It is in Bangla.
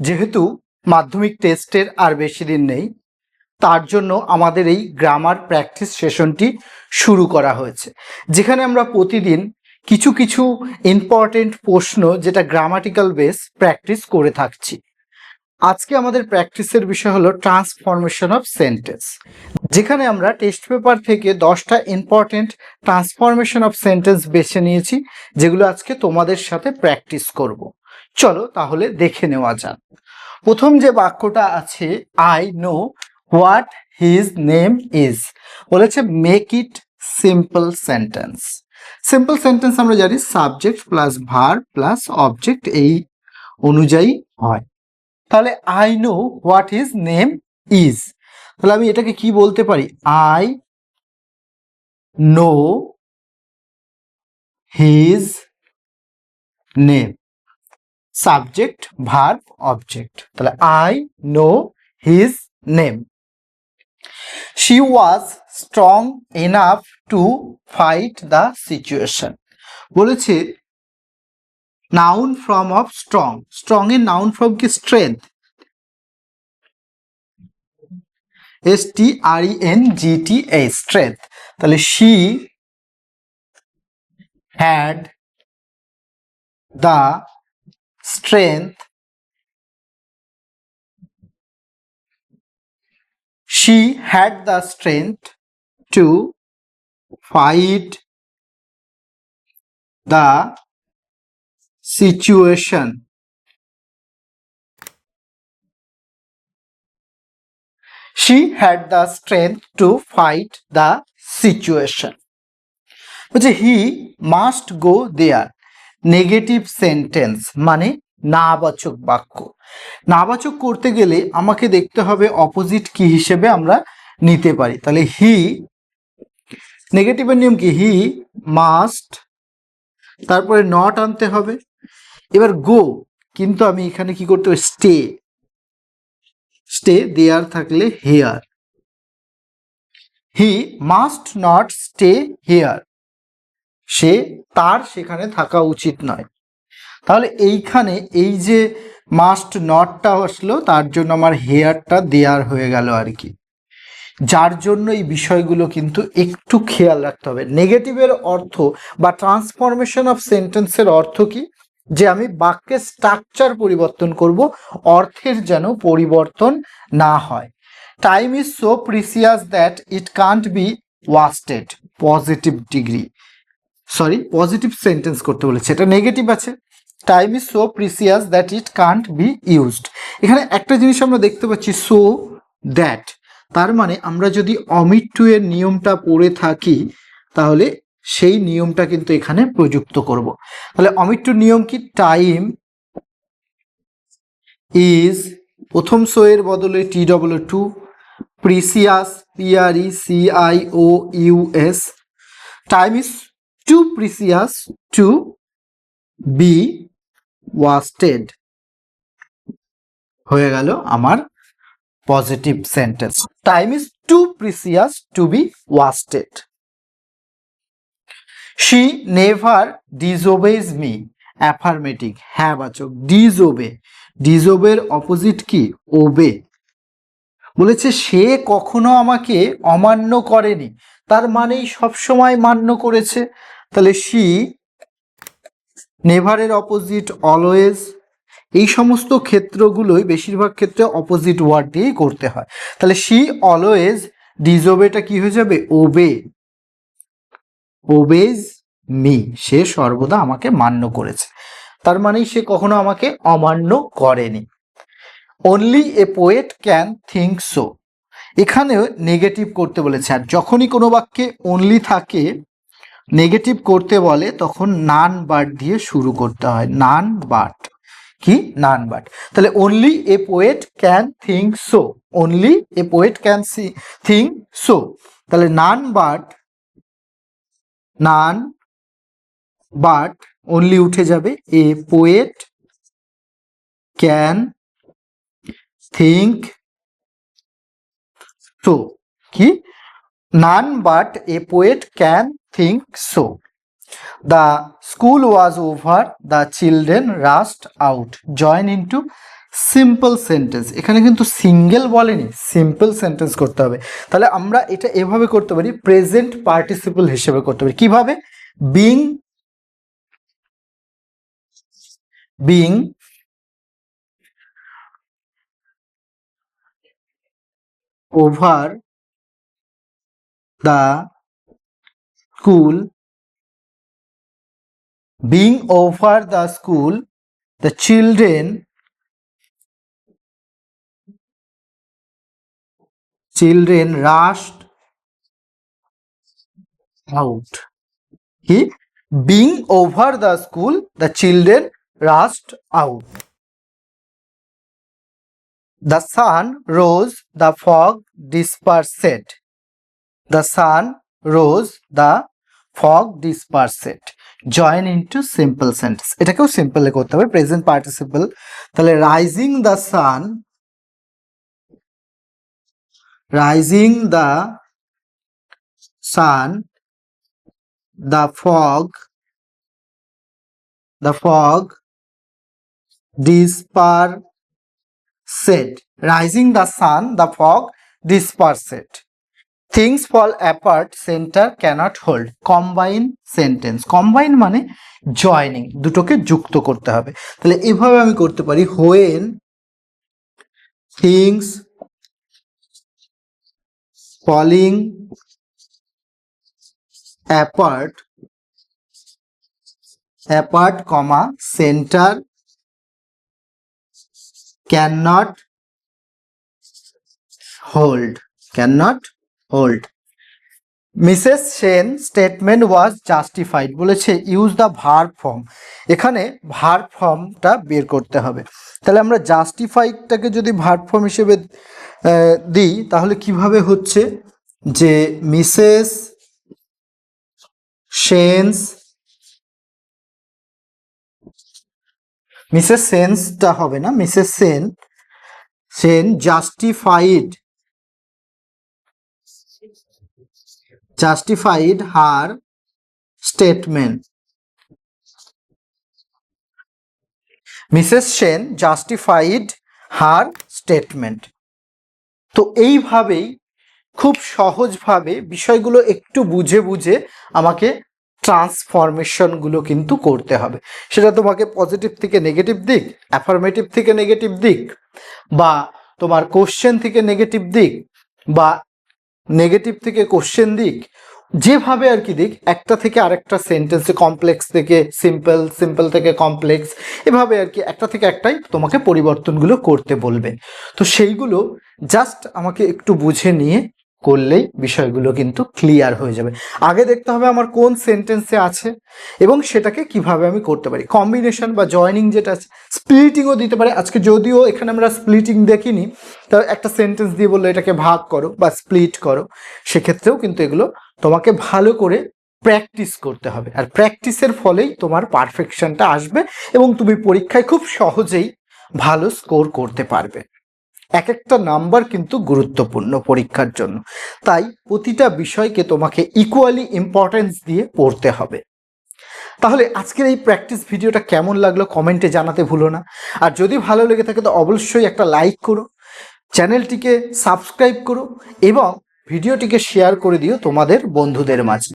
যেহেতু মাধ্যমিক টেস্টের আর বেশি দিন নেই, তার জন্য আমাদের এই গ্রামার প্র্যাকটিস সেশনটি শুরু করা হয়েছে। যেখানে আমরা প্রতিদিন কিছু কিছু ইম্পর্টেন্ট প্রশ্ন যেটা গ্রামাটিক্যাল বেস প্র্যাকটিস করে থাকছি। আজকে আমাদের প্র্যাকটিসের বিষয় হলো ট্রান্সফরমেশন অফ সেন্টেন্স যেখানে আমরা টেস্ট পেপার থেকে দশটা ইম্পর্টেন্ট ট্রান্সফরমেশন অফ সেন্টেন্স বেছে নিয়েছি, যেগুলো আজকে তোমাদের সাথে প্র্যাকটিস করব। চলো তাহলে দেখে নেওয়া যাক। প্রথম যে বাক্যটা আছে I know what his name is বলেছে make it simple sentence simple sentence আমরা জানি subject plus verb plus object এই অনুযায়ী হয়। তাহলে I know what his name is তাহলে আমি এটাকে কি বলতে পারি? I know his name subject verb object তাহলে I know his name she was strong enough to fight the situation বলেছে noun form of strong strong এর নাউন ফর্ম কি? Strength S T R E N G T A strength তাহলে she had the strength she had the strength to fight the situation. She had the strength to fight the situation. But he must go there. Negative sentence মানে নাবাচক বাক্য। নাবাচক করতে গেলে আমাকে দেখতে হবে অপোজিট কি হিসেবে আমরা নিতে পারি। তাহলে হি, নেগেটিভের নিয়ম কি? হি মাস্ট, তারপরে নট আনতে হবে। এবার গো, কিন্তু আমি এখানে কি করতে হবে? স্টে স্টে দেয়ার থাকলে here. He must not stay here. সে তার সেখানে থাকা উচিত নয়। তাহলে এইখানে এই যে মাস্ট নটটা আসলো, তার জন্য আমার হেয়ারটা দেয়ার হয়ে গেল আর কি। যার জন্য এই বিষয়গুলো কিন্তু একটু খেয়াল রাখতে হবে। নেগেটিভের অর্থ বা ট্রান্সফরমেশন অফ সেন্টেন্সের অর্থ কি? যে আমি বাক্যের স্ট্রাকচার পরিবর্তন করব, অর্থের যেন পরিবর্তন না হয়। Time is so precious that it can't be wasted positive degree sorry positive sentence করতে বলেছে। এটা নেগেটিভ আছে। Time is so precious that it can't be used এখানে একটা জিনিস আমরা দেখতে পাচ্ছি সো দ্যাট তার মানে আমরা যদি অমিট টু এর নিয়মটা পড়ে থাকি, তাহলে সেই নিয়মটা কিন্তু এখানে প্রযুক্ত করব। তাহলে অমিট টু নিয়ম কি? টাইম ইজ প্রথম সো এর বদলে T double O precious PRE CI O US time is too precious to be wasted. হয়ে গেল আমার positive sentence time is too precious to be wasted she never disobeys me affirmative হ্যাঁ বাচক ডিজোবে ডিজোবের অপোজিট কি? ওবে। বলেছে, সে কখনো আমাকে অমান্য করেনি। তার মানেই সবসময় মান্য করেছে। তাহলে শি নেভারের অপোজিট অলওয়েজ এই সমস্ত ক্ষেত্রগুলোই বেশিরভাগ ক্ষেত্রে অপোজিট ওয়ার্ড দিয়েই করতে হয়। তাহলে শি অলওয়েজ ডিজোবেটা কি হয়ে যাবে? ওবে ওবেজ মি সে সর্বদা আমাকে মান্য করেছে। তার মানেই সে কখনো আমাকে অমান্য করেনি। Only a poet can think so এখানেও নেগেটিভ করতে বলেছে। আর যখনই কোনো বাক্যে অনলি থাকে নেগেটিভ করতে বলে, তখন নান বাট দিয়ে শুরু করতে হয়। None but. কি? None but. তাহলে only a poet can think so only a poet can see think so তাহলে none but none but only উঠে যাবে। A poet can think so কি? None, but a poet can think so. The school was over, the children rushed out. Join into simple sentence. এখানে কিন্তু সিঙ্গেল বলেনি, সিম্পল সেন্টেন্স করতে হবে। তাহলে আমরা এটা এভাবে করতে পারি, প্রেজেন্ট পার্টিসিপল হিসেবে করতে পারি। কীভাবে? Being being over the school being over the school the children children rushed out he being over the school the children rushed out the sun rose, the fog dispersed. The sun rose, the fog dispersed. Join into simple sentence. এটাকেও সিম্পল করতে হবে প্রেজেন্ট পার্টিসিপল তাহলে rising the sun rising the sun the fog the fog disperse said, rising the sun, the fog dispersed. Things fall apart centre cannot hold combine sentence combine মানে জয়নিং দুটোকে যুক্ত করতে হবে। তাহলে এভাবে আমি করতে পারি when things falling apart apart comma centre can not hold can not hold. Mrs Sen statement was justified বলেছে ইউজ দ্য ভার ফর্ম এখানে ভার ফর্মটা বের করতে হবে। তাহলে আমরা জাস্টিফাইডটাকে যদি ভার ফর্ম হিসেবে দিই, তাহলে কীভাবে হচ্ছে? যে মিসেস সেন্স মিসেস সেন্সটা হবে না Mrs Sen Sen justified justified her statement Mrs Sen justified her statement তো এইভাবেই খুব সহজভাবে বিষয়গুলো একটু বুঝে বুঝে আমাকে ট্রান্সফরমেশনগুলো কিন্তু করতে হবে। সেটা তোমাকে পজিটিভ থেকে নেগেটিভ দিক অ্যাফার্মেটিভ থেকে নেগেটিভ দিক, বা তোমার কোশ্চেন থেকে নেগেটিভ দিক, বা নেগেটিভ থেকে কোশ্চেন দিক, যেভাবে আর কি দিক, একটা থেকে আরেকটা সেন্টেন্স কমপ্লেক্স থেকে সিম্পল সিম্পল থেকে কমপ্লেক্স এভাবে আর কি একটা থেকে একটাই তোমাকে পরিবর্তনগুলো করতে বলবে। তো সেইগুলো জাস্ট আমাকে একটু বুঝে নিয়ে করলেই বিষয়গুলো কিন্তু ক্লিয়ার হয়ে যাবে। আগে দেখতে হবে আমার কোন সেন্টেন্সে আছে এবং সেটাকে কীভাবে আমি করতে পারি। কম্বিনেশন বা জয়নিং যেটা আছে স্প্লিটিংও দিতে পারে। আজকে যদিও এখানে আমরা স্প্লিটিং দেখিনি, তা একটা সেন্টেন্স দিয়ে বলল এটাকে ভাগ করো বা স্প্লিট করো, সেক্ষেত্রেও কিন্তু এগুলো তোমাকে ভালো করে প্র্যাকটিস করতে হবে। আর প্র্যাকটিসের ফলেই তোমার পারফেকশনটা আসবে এবং তুমি পরীক্ষায় খুব সহজেই ভালো স্কোর করতে পারবে। এক একটা নাম্বার কিন্তু গুরুত্বপূর্ণ পরীক্ষার জন্য। তাই প্রতিটা বিষয়কে তোমাকে ইকুয়ালি ইম্পর্টেন্স দিয়ে পড়তে হবে। তাহলে আজকের এই প্র্যাকটিস ভিডিওটা কেমন লাগল কমেন্টে জানাতে ভুলো না। আর যদি ভালো লেগে থাকে তো অবশ্যই একটা লাইক করো চ্যানেলটিকে সাবস্ক্রাইব করো এবং ভিডিওটিকে শেয়ার করে দিও তোমাদের বন্ধুদের মাঝে।